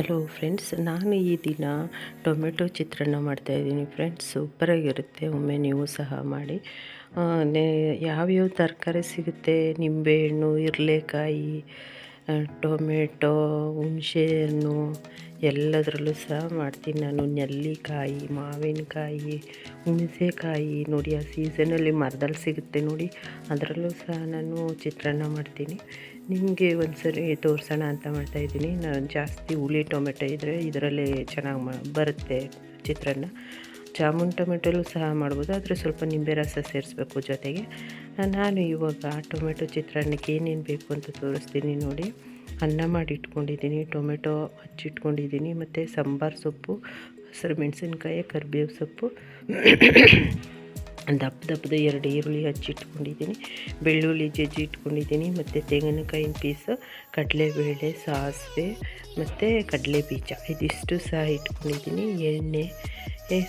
Hello friends ನಾನು ಈ ದಿನ ಟೊಮೆಟೊ ಚಿತ್ರಾನ್ನ ಮಾಡ್ತಾಯಿದ್ದೀನಿ ಫ್ರೆಂಡ್ಸ್ ಸೂಪರಾಗಿರುತ್ತೆ ಒಮ್ಮೆ ನೀವು ಸಹ ಮಾಡಿ. ಯಾವ್ಯಾವ ತರಕಾರಿ ಸಿಗುತ್ತೆ? ನಿಂಬೆಹಣ್ಣು, ಇರಲೇಕಾಯಿ ಟೊಮೆಟೊ, ಹುಣಸೆಹಣ್ಣು, ಎಲ್ಲದರಲ್ಲೂ ಸಹ ಮಾಡ್ತೀನಿ ನಾನು. ನೆಲ್ಲಿಕಾಯಿ, ಮಾವಿನಕಾಯಿ, ಹುಣಸೆಕಾಯಿ ನೋಡಿ, ಆ ಸೀಸನಲ್ಲಿ ಮರದಲ್ಲಿ ಸಿಗುತ್ತೆ ನೋಡಿ. ಅದರಲ್ಲೂ ಸಹ ನಾನು ಚಿತ್ರಾನ್ನ ಮಾಡ್ತೀನಿ. ನಿಮಗೆ ಒಂದು ಸರಿ ತೋರಿಸೋಣ ಅಂತ ಮಾಡ್ತಾಯಿದ್ದೀನಿ ನಾನು ಜಾಸ್ತಿ ಹುಳಿ ಟೊಮೆಟೊ ಇದ್ದರೆ ಇದರಲ್ಲೇ ಚೆನ್ನಾಗಿ ಮಾ ಬರುತ್ತೆ ಚಿತ್ರಾನ್ನ. ಜಾಮೂನ್ ಟೊಮೆಟೊಲು ಸಹ ಮಾಡ್ಬೋದು, ಆದರೆ ಸ್ವಲ್ಪ ನಿಂಬೆ ರಸ ಸೇರಿಸ್ಬೇಕು ಜೊತೆಗೆ. ನಾನು ಇವಾಗ ಟೊಮೆಟೊ ಚಿತ್ರಾನ್ನಕ್ಕೆ ಏನೇನು ಬೇಕು ಅಂತ ತೋರಿಸ್ತೀನಿ ನೋಡಿ. ಅನ್ನ ಮಾಡಿ ಇಟ್ಕೊಂಡಿದ್ದೀನಿ, ಟೊಮೆಟೊ ಹಚ್ಚಿಟ್ಕೊಂಡಿದ್ದೀನಿ, ಮತ್ತು ಸಾಂಬಾರು ಸೊಪ್ಪು, ಹಸಿರು ಮೆಣಸಿನ್ಕಾಯಿ, ಕರಿಬೇವು ಸೊಪ್ಪು. ದಪ್ಪ ದಪ್ಪದ ಎರಡು ಈರುಳ್ಳಿ ಹಚ್ಚಿಟ್ಕೊಂಡಿದ್ದೀನಿ ಬೆಳ್ಳುಳ್ಳಿ ಜಜ್ಜಿ ಇಟ್ಕೊಂಡಿದ್ದೀನಿ, ಮತ್ತು ತೆಂಗಿನಕಾಯಿನ ಪೀಸು ಕಡಲೆಬೇಳೆ, ಸಾಸಿವೆ, ಮತ್ತು ಕಡಲೆ ಬೀಜ ಇದಿಷ್ಟು ಸಹ ಇಟ್ಕೊಂಡಿದ್ದೀನಿ. ಎಣ್ಣೆ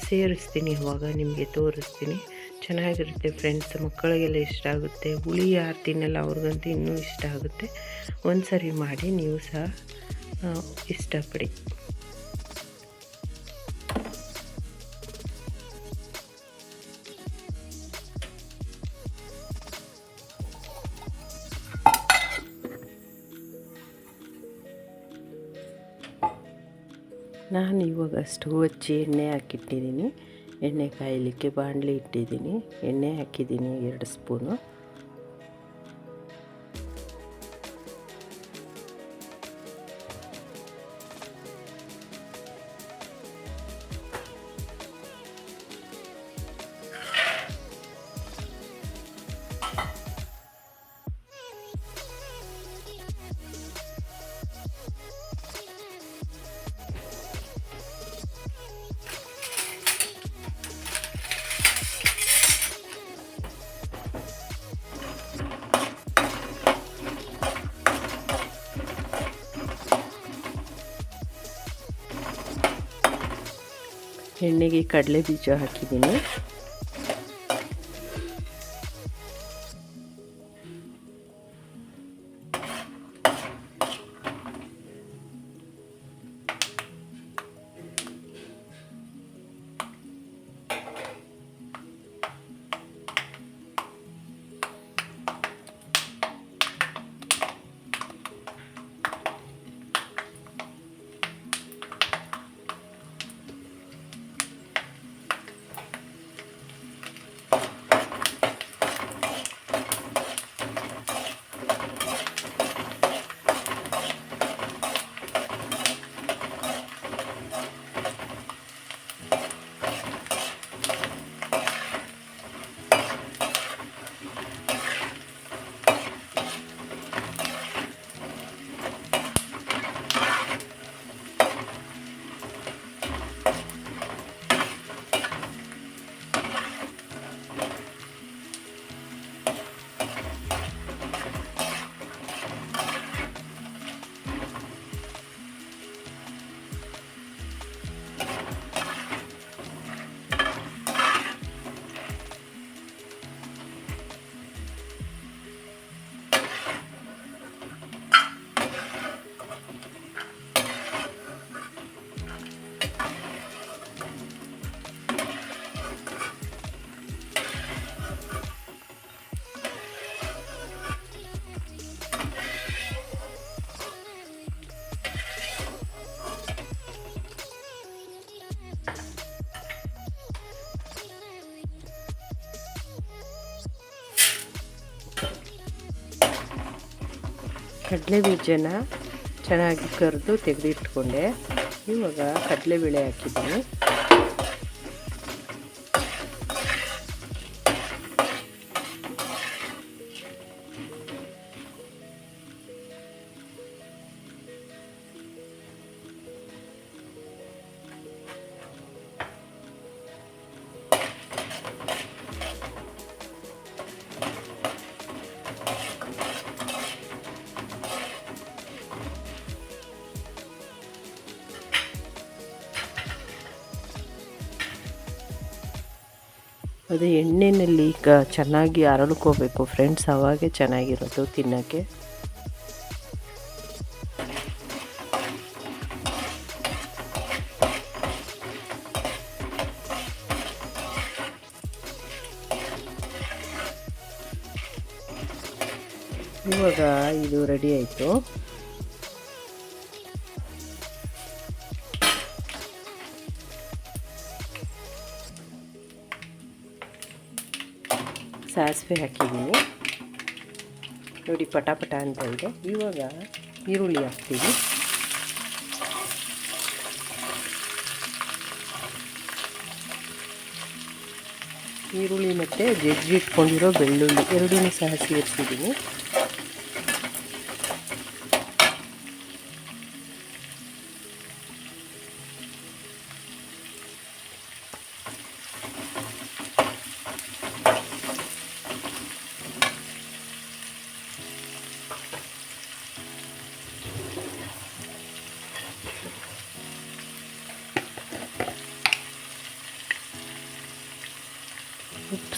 ಸೇರಿಸ್ತೀನಿ ಅವಾಗ ನಿಮಗೆ ತೋರಿಸ್ತೀನಿ. ಚೆನ್ನಾಗಿರುತ್ತೆ ಫ್ರೆಂಡ್ಸ್ ಮಕ್ಕಳಿಗೆಲ್ಲ ಇಷ್ಟ ಆಗುತ್ತೆ. ಹುಳಿ ಯಾರು ತಿನ್ನಲ್ಲ ಅವ್ರಿಗಂತೂ ಇನ್ನೂ ಇಷ್ಟ ಆಗುತ್ತೆ. ಒಂದು ಸರಿ ಮಾಡಿ ನೀವು ಸಹ ಇಷ್ಟಪಡಿ. ನಾನು ಇವಾಗ ಸ್ಟವ್ ಹಚ್ಚಿ ಎಣ್ಣೆ ಹಾಕಿಟ್ಟಿದ್ದೀನಿ. ಎಣ್ಣೆ ಕಾಯಲಿಕ್ಕೆ ಬಾಣಲಿ ಇಟ್ಟಿದ್ದೀನಿ. ಎಣ್ಣೆ ಹಾಕಿದ್ದೀನಿ ಎರಡು ಸ್ಪೂನು. ಎಣ್ಣೆಗೆ ಕಡಲೆ ಬೀಜ ಹಾಕಿದ್ದೀನಿ. ಕಡಲೆ ಬೀಜನ ಚೆನ್ನಾಗಿ ಕರೆದು ತೆಗೆದಿಟ್ಕೊಂಡೆ. ಇವಾಗ ಕಡಲೆಬೇಳೆ ಹಾಕಿದ್ದೀನಿ. ಅದು ಎಣ್ಣೆಯಲ್ಲಿ ಕ ಚೆನ್ನಾಗಿ ಅರಳ್ಕೋಬೇಕು. ಫ್ರೆಂಡ್ಸ್ ಅವಾಗೆ ಚೆನ್ನಾಗಿರೋದು ತಿನ್ನೋಕ್ಕೆ. ಇವಾಗ ಇದು ರೆಡಿ ಆಯಿತು. ಸಾಸಿವೆ ಹಾಕಿದ್ದೀನಿ. ನೋಡಿ, ಪಟಾಪಟ ಪಟ ಅಂತ ಇದೆ. ಇವಾಗ ಈರುಳ್ಳಿ ಹಾಕ್ತೀವಿ ಈರುಳ್ಳಿ ಮತ್ತು ಜಜ್ಜಿ ಇಟ್ಕೊಂಡಿರೋ ಬೆಳ್ಳುಳ್ಳಿ ಎರಡೂ ಸಹ ಸೇರಿಸಿದ್ದೀನಿ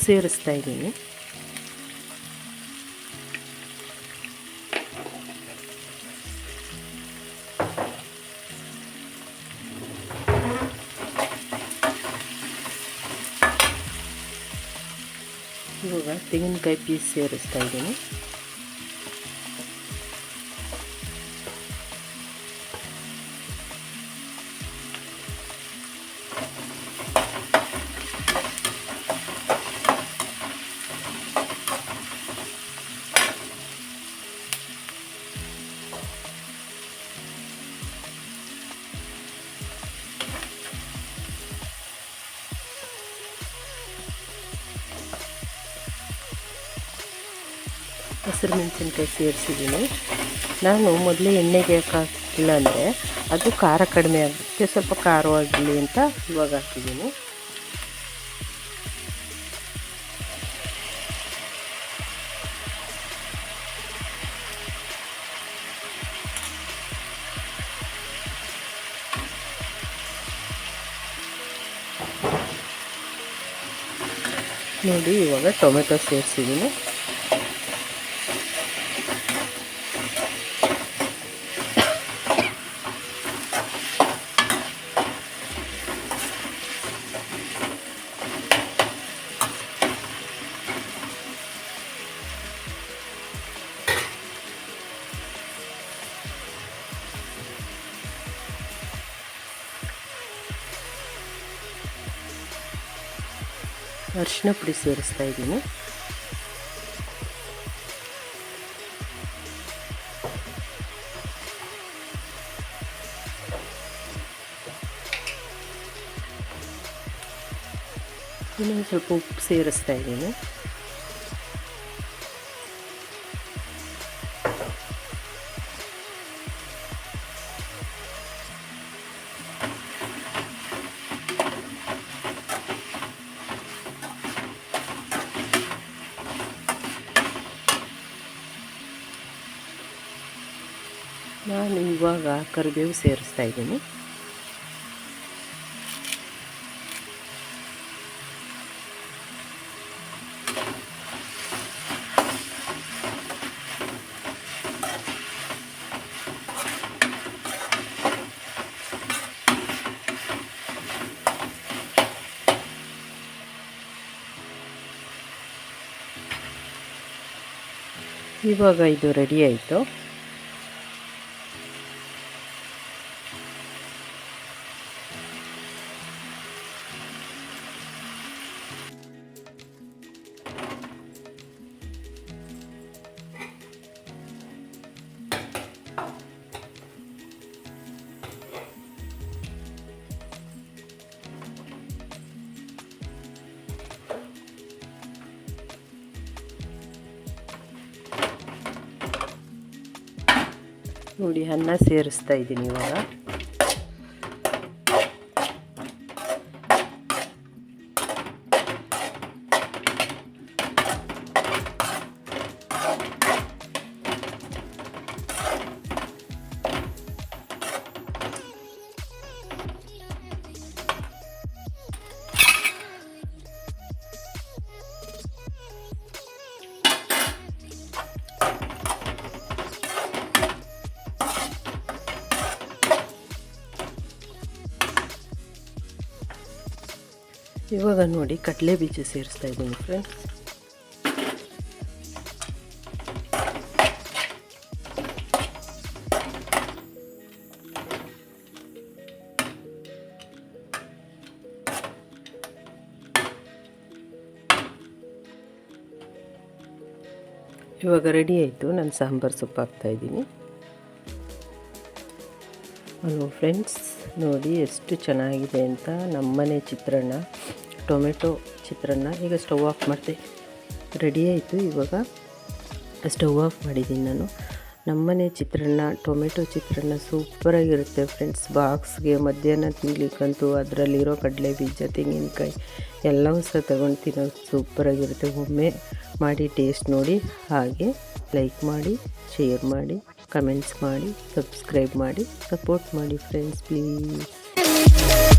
ಸೇರಿಸ್ತಾ ಇದ್ದೀನಿ. ಇವಾಗ ತೆಂಗಿನಕಾಯಿ ಪೀಸ್ ಸೇರಿಸ್ತಾ ಇದ್ದೀನಿ. ಹಸಿರು ಮೆಣಸಿನ್ಕಾಯಿ ಸೇರಿಸಿದ್ದೀನಿ. ನಾನು ಮೊದಲೇ ಎಣ್ಣೆಗೆ ಹಾಕಿಲ್ಲ ಅಂದರೆ ಅದು ಖಾರ ಕಡಿಮೆ ಆಗುತ್ತೆ. ಸ್ವಲ್ಪ ಖಾರವಾಗಲಿ ಅಂತ ಇವಾಗ ಹಾಕಿದ್ದೀನಿ. ನೋಡಿ, ಇವಾಗ ಟೊಮೆಟೊ ಸೇರಿಸಿದ್ದೀನಿ. ಅರಿಶಿನ ಪುಡಿ ಸೇರಿಸ್ತಾ ಇದ್ದೀನಿ. ಇನ್ನೊಂದು ಸ್ವಲ್ಪ ಉಪ್ಪು ಸೇರಿಸ್ತಾ ಇದ್ದೀನಿ. ನಾನು ಇವಾಗ ಕರಿಬೇವು ಸೇರಿಸ್ತಾ ಇದ್ದೀನಿ. ಇವಾಗ ಇದು ರೆಡಿ ಆಯಿತು. ನೋಡಿ ಅನ್ನ ಸೇರಿಸ್ತಾ ಇದ್ದೀನಿ ಇವಾಗ. ಇವಾಗ ನೋಡಿ ಕಡಲೆ ಬೀಜ ಸೇರಿಸ್ತಾ ಇದ್ದೀನಿ ಫ್ರೆಂಡ್ಸ್ ಇವಾಗ ರೆಡಿ ಆಯಿತು. ನಾನು ಸಾಂಬಾರು ಸೊಪ್ಪು ಹಾಕ್ತಾಯಿದ್ದೀನಿ ಹಲೋ ಫ್ರೆಂಡ್ಸ್ ನೋಡಿ ಎಷ್ಟು ಚೆನ್ನಾಗಿದೆ ಅಂತ ನಮ್ಮನೆ ಚಿತ್ರಾನ್ನ ಟೊಮೆಟೊ ಚಿತ್ರಾನ್ನ ಈಗ ಸ್ಟವ್ ಆಫ್ ಮಾಡಿದೆ ರೆಡಿ ಆಯಿತು ಇವಾಗ ಸ್ಟವ್ ಆಫ್ ಮಾಡಿದ್ದೀನಿ ನಾನು. ನಮ್ಮನೆ ಚಿತ್ರಾನ್ನ ಟೊಮೆಟೊ ಚಿತ್ರಾನ್ನ ಸೂಪರಾಗಿರುತ್ತೆ ಫ್ರೆಂಡ್ಸ್ ಬಾಕ್ಸ್ಗೆ ಮಧ್ಯಾಹ್ನ ತಿನ್ಲಿಕ್ಕಂತೂ ಅದರಲ್ಲಿರೋ ಕಡಲೆ ಬೀಜ, ತೆಂಗಿನಕಾಯಿ ಎಲ್ಲವೂ ಸಹ ತಗೊಂಡು ತಿನ್ನೋದು ಸೂಪರಾಗಿರುತ್ತೆ ಒಮ್ಮೆ ಮಾಡಿ ಟೇಸ್ಟ್ ನೋಡಿ, ಹಾಗೆ ಲೈಕ್ ಮಾಡಿ ಶೇರ್ ಮಾಡಿ. ಕಮೆಂಟ್ಸ್ ಮಾಡಿ ಸಬ್ಸ್ಕ್ರೈಬ್ ಮಾಡಿ ಸಪೋರ್ಟ್ ಮಾಡಿ ಫ್ರೆಂಡ್ಸ್ ಪ್ಲೀಸ್